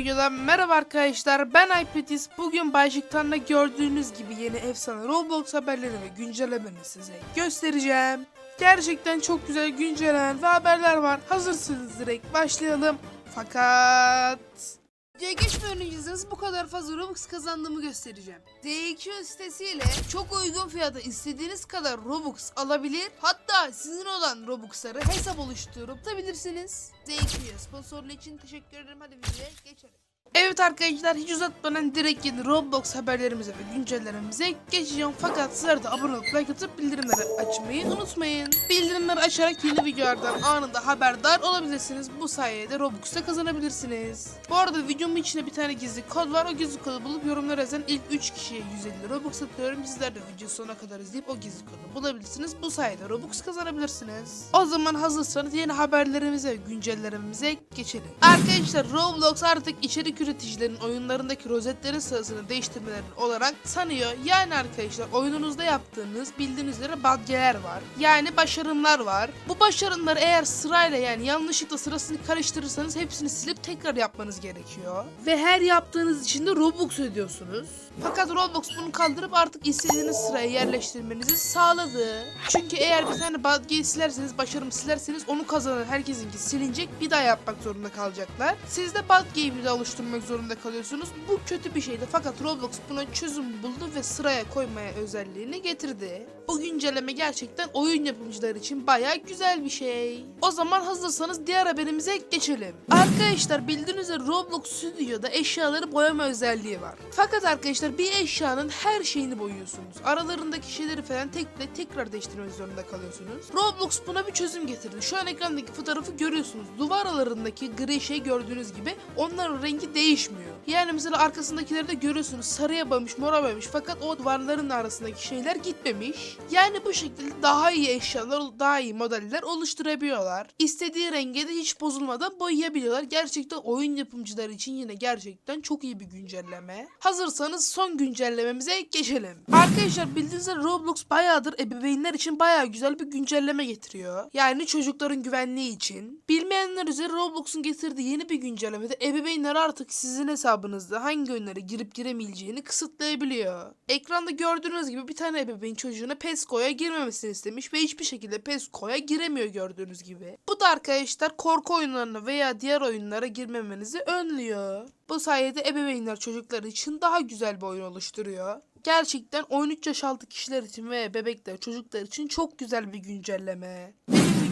videodan merhaba arkadaşlar ben Aypetis bugün Bayşıktan'da gördüğünüz gibi yeni efsane Roblox haberleri ve güncellemeni size göstereceğim. Gerçekten çok güzel güncellenen ve haberler var hazırsınız direkt başlayalım. Fakat... Videoya geçmeden önce size bu kadar fazla Robux kazandığımı göstereceğim. DQ sitesiyle çok uygun fiyata istediğiniz kadar Robux alabilir. Hatta sizin olan Robux'ları hesap oluşturup tutabilirsiniz. DQ sponsorluğu için teşekkür ederim. Hadi videoya geçelim. Evet arkadaşlar hiç uzatmadan direkt yeni Roblox haberlerimize ve güncellememize geçeceğim. Fakat sizler de abone olup like atıp bildirimleri açmayı unutmayın. Bildirimleri açarak yeni videolardan anında haberdar olabilirsiniz. Bu sayede Robux da kazanabilirsiniz. Bu arada videomun içinde bir tane gizli kod var. O gizli kodu bulup yorumlara yazan ilk 3 kişiye 150 Robux atıyorum. Sizler de video sonuna kadar izleyip o gizli kodu bulabilirsiniz. Bu sayede Robux kazanabilirsiniz. O zaman hazırsanız yeni haberlerimize ve güncellememize geçelim. Arkadaşlar Roblox artık içerik üreticilerin oyunlarındaki rozetlerin sırasını değiştirmelerini olarak sanıyor. Yani arkadaşlar oyununuzda yaptığınız bildiğiniz üzere badgeler var. Yani başarımlar var. Bu başarımları eğer sırayla yani yanlışlıkla sırasını karıştırırsanız hepsini silip tekrar yapmanız gerekiyor. Ve her yaptığınız için de Robux ödüyorsunuz. Fakat Roblox bunu kaldırıp artık istediğiniz sıraya yerleştirmenizi sağladı. Çünkü eğer bir tane badgeyi silerseniz, başarım silerseniz onu kazanan herkesinki silinecek. Bir daha yapmak zorunda kalacaklar. Siz de badgeyi bir daha oluşturmak zorunda kalıyorsunuz. Bu kötü bir şeydi. Fakat Roblox buna çözüm buldu ve sıraya koymaya özelliğini getirdi. Bu güncelleme gerçekten oyun yapımcıları için baya güzel bir şey. O zaman hazırsanız diğer haberimize geçelim. Arkadaşlar bildiğiniz üzere Roblox Studio'da eşyaları boyama özelliği var. Fakat arkadaşlar bir eşyanın her şeyini boyuyorsunuz. Aralarındaki şeyleri falan tek tek tekrar değiştirmek zorunda kalıyorsunuz. Roblox buna bir çözüm getirdi. Şu an ekrandaki fotoğrafı görüyorsunuz. Duvar aralarındaki gri şey gördüğünüz gibi onların rengi değişmiyor. Yani mesela arkasındakileri de görüyorsunuz. Sarıya boyamış, mora boyamış fakat o duvarların arasındaki şeyler gitmemiş. Yani bu şekilde daha iyi eşyalar, daha iyi modeller oluşturabiliyorlar. İstediği renge de hiç bozulmadan boyayabiliyorlar. Gerçekten oyun yapımcıları için yine gerçekten çok iyi bir güncelleme. Hazırsanız son güncellememize geçelim. Arkadaşlar bildiğiniz üzere Roblox bayağıdır ebeveynler için bayağı güzel bir güncelleme getiriyor. Yani çocukların güvenliği için. Bilmeyenler üzere Roblox'un getirdiği yeni bir güncellemede ebeveynler artık sizin hesabınızda hangi oyunlara girip giremeyeceğini kısıtlayabiliyor. Ekranda gördüğünüz gibi bir tane ebeveyn çocuğuna PESCO'ya girmemesini istemiş ve hiçbir şekilde PESCO'ya giremiyor gördüğünüz gibi. Bu da arkadaşlar korku oyunlarına veya diğer oyunlara girmemenizi önlüyor. Bu sayede ebeveynler çocuklar için daha güzel bir oyun oluşturuyor. Gerçekten 13 yaş altı kişiler için ve bebekler, çocuklar için çok güzel bir güncelleme.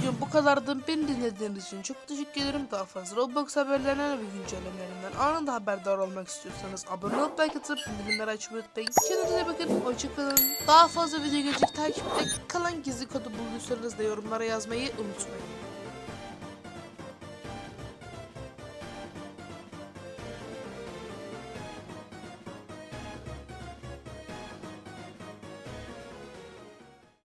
Videom bu kadardı. Beni dinlediğiniz için çok teşekkür ederim. Daha fazla Roblox haberlerinden ve güncellemelerinden anında haberdar olmak istiyorsanız abone olup like atıp bildirimleri açmayı unutmayın. Kendinize bakın. Hoşçakalın. Daha fazla video gelecek takipte kalan gizli kodu bulduysanız da yorumlara yazmayı unutmayın.